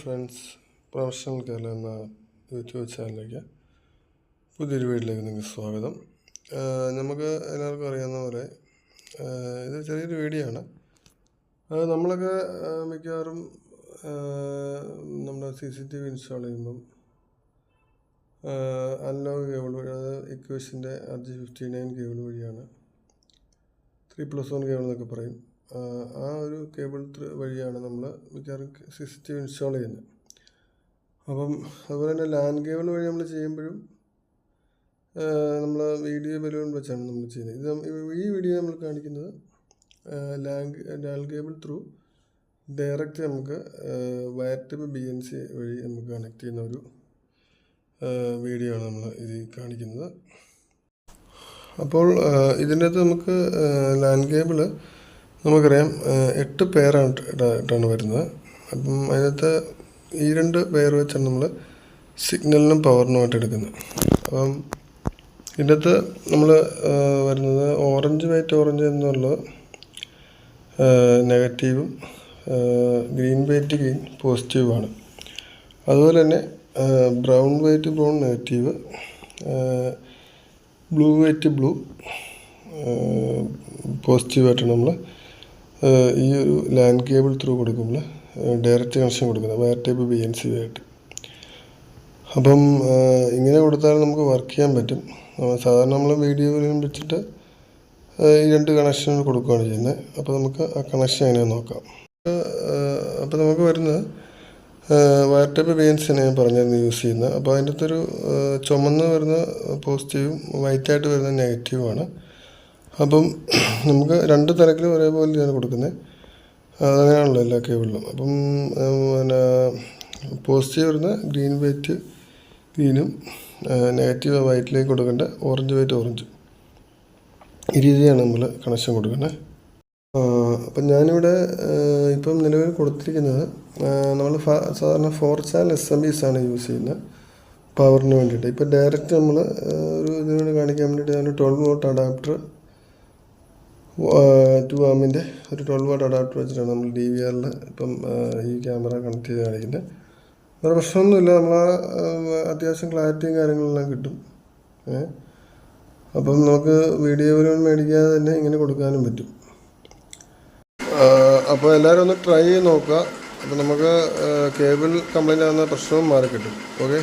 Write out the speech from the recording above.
Friends professional Kerala എന്ന YouTube ചാനലിലേക്ക് പുതിയൊരു വീട്ടിലേക്ക് നിങ്ങൾക്ക് സ്വാഗതം. നമുക്ക് എല്ലാവർക്കും അറിയാവുന്ന പോലെ ഇത് ചെറിയൊരു വീഡിയോ ആണ്. നമ്മളൊക്കെ മിക്കവാറും നമ്മുടെ C C T V install ചെയ്യുമ്പം അനലോഗ് കേബിൾ വഴി അത് ഇക്വേഷന്റെ R G fifty nine cable വഴിയാണ് ത്രീ പ്ലസ് വൺ കേബിൾ എന്നൊക്കെ പറയും. ആ ഒരു കേബിൾ ത്രൂ വഴിയാണ് നമ്മൾ മിക്കവാറും C C T V install ചെയ്യുന്നത്. അപ്പം അതുപോലെ തന്നെ ലാൻഡ് കേബിൾ വഴി നമ്മൾ ചെയ്യുമ്പോഴും നമ്മൾ വീഡിയോ ബലൂൺ വെച്ചാണ് നമ്മൾ ചെയ്യുന്നത്. ഇത് ഈ വീഡിയോ നമ്മൾ കാണിക്കുന്നത് land land cable through direct നമുക്ക് wire tip B N C വഴി നമുക്ക് കണക്ട് ചെയ്യുന്ന ഒരു വീഡിയോ ആണ് നമ്മൾ ഇത് കാണിക്കുന്നത്. അപ്പോൾ ഇതിന്റെ അകത്ത് നമുക്ക് ലാൻഡ് കേബിൾ നമുക്കറിയാം എട്ട് പേരാണ് ഇട്ടാണ് വരുന്നത്. അപ്പം അതിനകത്ത് ഈ രണ്ട് പേർ വെച്ചാണ് നമ്മൾ സിഗ്നലിനും പവറിനുമായിട്ട് എടുക്കുന്നത്. അപ്പം ഇതിനകത്ത് നമ്മൾ വരുന്നത് ഓറഞ്ച് വൈറ്റ് ഓറഞ്ച് എന്നുള്ളത് നെഗറ്റീവും ഗ്രീൻ വൈറ്റ് ഗ്രീൻ പോസിറ്റീവുമാണ്. അതുപോലെ തന്നെ brown white brown negative blue white blue പോസിറ്റീവായിട്ടാണ് നമ്മൾ ഈ ഒരു ലാൻഡ് കേബിൾ ത്രൂ കൊടുക്കുമ്പോൾ ഡയറക്റ്റ് കണക്ഷൻ കൊടുക്കുന്നത് wire type B N C ആയിട്ട്. അപ്പം ഇങ്ങനെ കൊടുത്താൽ നമുക്ക് വർക്ക് ചെയ്യാൻ പറ്റും. സാധാരണ നമ്മൾ വീഡിയോയിലും വെച്ചിട്ട് ഈ രണ്ട് കണക്ഷൻ കൊടുക്കുകയാണ് ചെയ്യുന്നത്. അപ്പോൾ നമുക്ക് ആ കണക്ഷൻ എങ്ങനെ നോക്കാം. അപ്പോൾ നമുക്ക് വരുന്നത് wire type B N C ഞാൻ പറഞ്ഞിരുന്നു യൂസ് ചെയ്യുന്നത്. അപ്പോൾ അതിന്റെ അകത്തൊരു ചുമന്ന് വരുന്ന പോസിറ്റീവും വൈറ്റായിട്ട് വരുന്ന നെഗറ്റീവുമാണ്. അപ്പം നമുക്ക് രണ്ട് തരത്തിലും ഒരേപോലെയാണ് കൊടുക്കുന്നത്. അതങ്ങനെയാണല്ലോ എല്ലാ കേബിളിലും. അപ്പം പിന്നെ പോസിറ്റീവ് വരുന്ന ഗ്രീൻ വെയിറ്റ് ഗ്രീനും നെഗറ്റീവ് വൈറ്റിലേക്ക് കൊടുക്കേണ്ട ഓറഞ്ച് വൈറ്റ് ഓറഞ്ച്. ഈ രീതിയാണ് നമ്മൾ കണക്ഷൻ കൊടുക്കുന്നത്. അപ്പം ഞാനിവിടെ ഇപ്പം നിലവിൽ കൊടുത്തിരിക്കുന്നത് നമ്മൾ സാധാരണ ഫോർ ചാനൽ എസ് എം ബിസ് ആണ് യൂസ് ചെയ്യുന്നത് പവറിന് വേണ്ടിയിട്ട്. ഇപ്പം ഡയറക്റ്റ് നമ്മൾ ഒരു ഇതിന് വേണ്ടി കാണിക്കാൻ വേണ്ടിയിട്ട് ഞാൻ ട്വൽവ് വോട്ട് അഡാപ്റ്റർ ടു ആമിന്റെ ഒരു ട്വൽവ് വാട്ട് അഡാപ്റ്റർ വെച്ചിട്ടാണ് നമ്മൾ ഡി വി ആറിൽ ഇപ്പം ഈ ക്യാമറ കണക്ട് ചെയ്ത് കാണിക്കുന്നത്. വേറെ പ്രശ്നമൊന്നുമില്ല. നമ്മൾ അത്യാവശ്യം ക്ലാരിറ്റിയും കാര്യങ്ങളെല്ലാം കിട്ടും. അപ്പം നമുക്ക് വീഡിയോ വരും മേടിക്കാതെ തന്നെ ഇങ്ങനെ കൊടുക്കാനും പറ്റും. അപ്പോൾ എല്ലാവരും ഒന്ന് ട്രൈ ചെയ്ത് നോക്കുക. അപ്പോൾ നമുക്ക് കേബിൾ കംപ്ലൈന്റ് ആകുന്ന പ്രശ്നവും മാറി കിട്ടും ഓക്കെ?